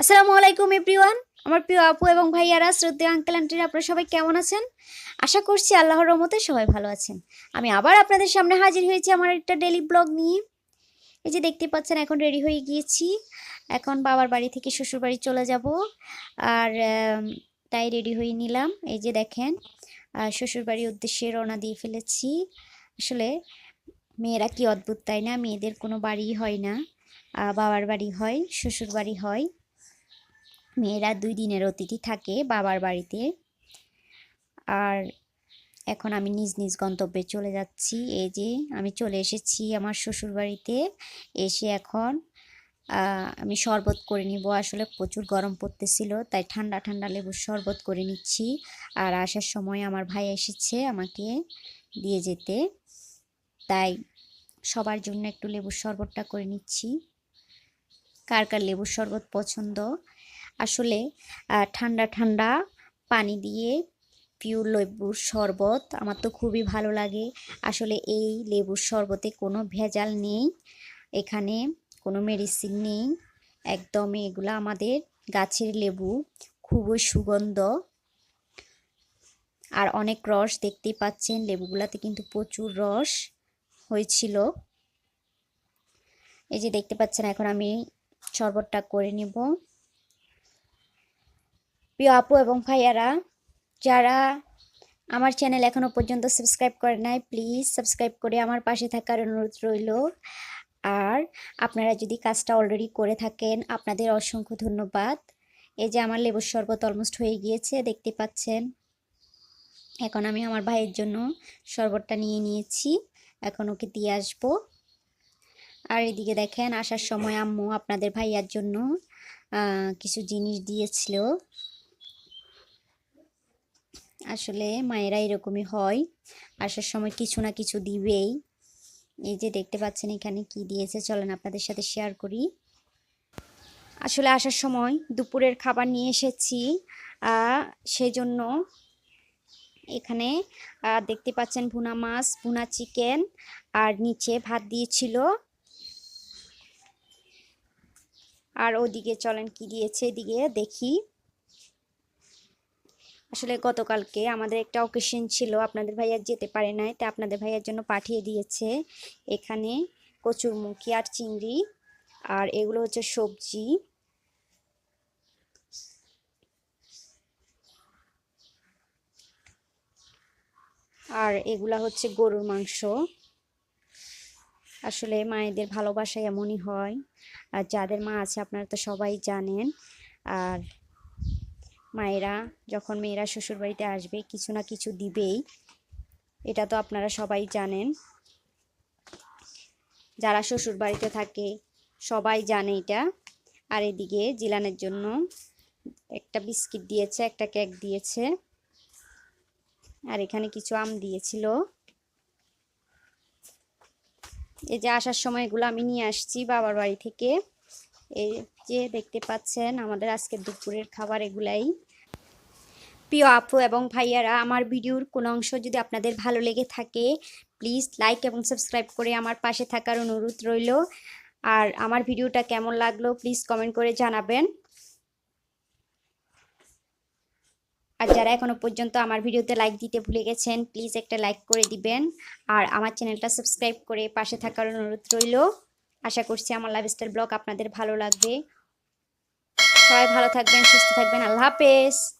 আসসালামু আলাইকুম, এভরিওয়ান। আমার প্রিয় আপু এবং ভাইয়ারা, শ্রদ্ধেয় আঙ্কেল আন্টিরা আপনারা সবাই কেমন আছেন? আশা করছি আল্লাহর রহমতে সবাই ভালো আছেন। আমি আবার আপনাদের সামনে হাজির হয়েছি আমার একটা ডেলি ব্লগ নিয়ে। এই যে দেখতে পাচ্ছেন, এখন রেডি হয়ে গিয়েছি। এখন বাবার বাড়ি থেকে শ্বশুর বাড়ি চলে যাব। আর তাই রেডি হয়ে নিলাম। এই যে দেখেন শ্বশুর বাড়ির উদ্দেশ্যে রওনা দিয়ে ফেলেছি। আসলে মেয়েরা কি অদ্ভুত, তাই না? মেয়েদের কোনো বাড়ি হয় না। বাবার বাড়ি হয়, শ্বশুর বাড়ি হয়। মেয়েরা দুই দিনের অতিথি থাকে বাবার বাড়িতে। আর এখন আমি নিজ নিজ গন্তব্যে চলে যাচ্ছি। এই যে আমি চলে এসেছি আমার শ্বশুর বাড়িতে এসে এখন আমি শরবত করে নিব। আসলে প্রচুর গরম পড়তেছিল, তাই ঠান্ডা ঠান্ডা লেবুর শরবত করে নিচ্ছি। আর আসার সময় আমার ভাই এসেছে আমাকে দিয়ে যেতে। তাই সবার জন্য একটু লেবুর শরবতটা করে নিচ্ছি। কার কার লেবুর শরবত পছন্দ? আসলে ঠান্ডা ঠান্ডা পানি দিয়ে পিওর লেবুর শরবত আমার তো খুবই ভালো লাগে। আসলে এই লেবুর শরবতে কোনো ভেজাল নেই, এখানে কোনো মেডিসিন নেই। একদমই এগুলো আমাদের গাছের লেবু, খুবই সুগন্ধ। আর অনেক রস দেখতেই পাচ্ছেন, লেবুগুলাতে কিন্তু প্রচুর রস হয়েছিল। এই যে দেখতে পাচ্ছেন, এখন আমি শরবতটা করে নিব। প্রিয় আপু এবং ভাইয়ারা, যারা আমার চ্যানেল এখনও পর্যন্ত সাবস্ক্রাইব করে নাই প্লিজ সাবস্ক্রাইব করে আমার পাশে থাকার অনুরোধ রইল। আর আপনারা যদি কাজটা অলরেডি করে থাকেন, আপনাদের অসংখ্য ধন্যবাদ। এই যে আমার লেবুর শরবত অলমোস্ট হয়ে গিয়েছে, দেখতে পাচ্ছেন। এখন আমি আমার ভাইয়ের জন্য শরবতটা নিয়ে নিয়েছি, এখন ওকে দিয়ে আসব। আর এদিকে দেখেন, আসার সময় আম্মু আপনাদের ভাইয়ার জন্য কিছু জিনিস দিয়েছিল। আসলে মায়েরা এরকমই হয়। আসার সময় কিছু না কিছু দিবেই। এই যে দেখতে পাচ্ছেন এখানে কি দিয়েছে, চলেন আপনাদের সাথে শেয়ার করি। আসলে আসার সময় দুপুরের খাবার নিয়ে এসেছি। সেজন্য এখানে দেখতে পাচ্ছেন ভুনা মাছ, ভুনা চিকেন আর নিচে ভাত দিয়েছিল। আর ওদিকে চলেন কি দিয়েছে, এদিকে দেখি। আসলে গতকালকে আমাদের একটা অকেশন ছিল, আপনাদের ভাইয়া যেতে পারে নাই তাই আপনাদের ভাইয়ার জন্য পাঠিয়ে দিয়েছে। এখানে কচুরমুখী আর চিংড়ি আর এগুলো হচ্ছে সবজি। আর এগুলা হচ্ছে গরুর মাংস। আসলে মায়েদের ভালোবাসা এমনই হয়। আর যাদের মা আছে, আপনারা তো সবাই জানেন। আর মায়েরা, যখন মেয়েরা শ্বশুরবাড়িতে আসবে, কিছু না কিছু দিবেই। এটা তো আপনারা সবাই জানেন। যারা শ্বশুর বাড়িতে থাকে, সবাই জানে এটা। আর এদিকে জিলানের জন্য একটা বিস্কিট দিয়েছে, একটা কেক দিয়েছে। আর এখানে কিছু আম দিয়েছিল। এই যে আসার সময় এগুলো আমি নিয়ে আসছি বাবার বাড়ি থেকে। এই যে দেখতে পাচ্ছেন, আমাদের আজকে দুপুরের খাবার এগুলাই। প্রিয় আপু এবং ভাইয়ারা, আমার ভিডিওর কোনো অংশ যদি আপনাদের ভালো লেগে থাকে, প্লিজ লাইক এবং সাবস্ক্রাইব করে আমার পাশে থাকার অনুরোধ রইল। আর আমার ভিডিওটা কেমন লাগল, প্লিজ কমেন্ট করে জানাবেন। আর যারা এখনও পর্যন্ত আমার ভিডিওতে লাইক দিতে ভুলে গেছেন, প্লিজ একটা লাইক করে দিবেন। আর আমার চ্যানেলটা সাবস্ক্রাইব করে পাশে থাকার অনুরোধ রইল। আশা করছি আমার লাইফস্টাইল ব্লগ আপনাদের ভালো লাগবে। সবাই ভালো থাকবেন, সুস্থ থাকবেন। আল্লাহ হাফেজ।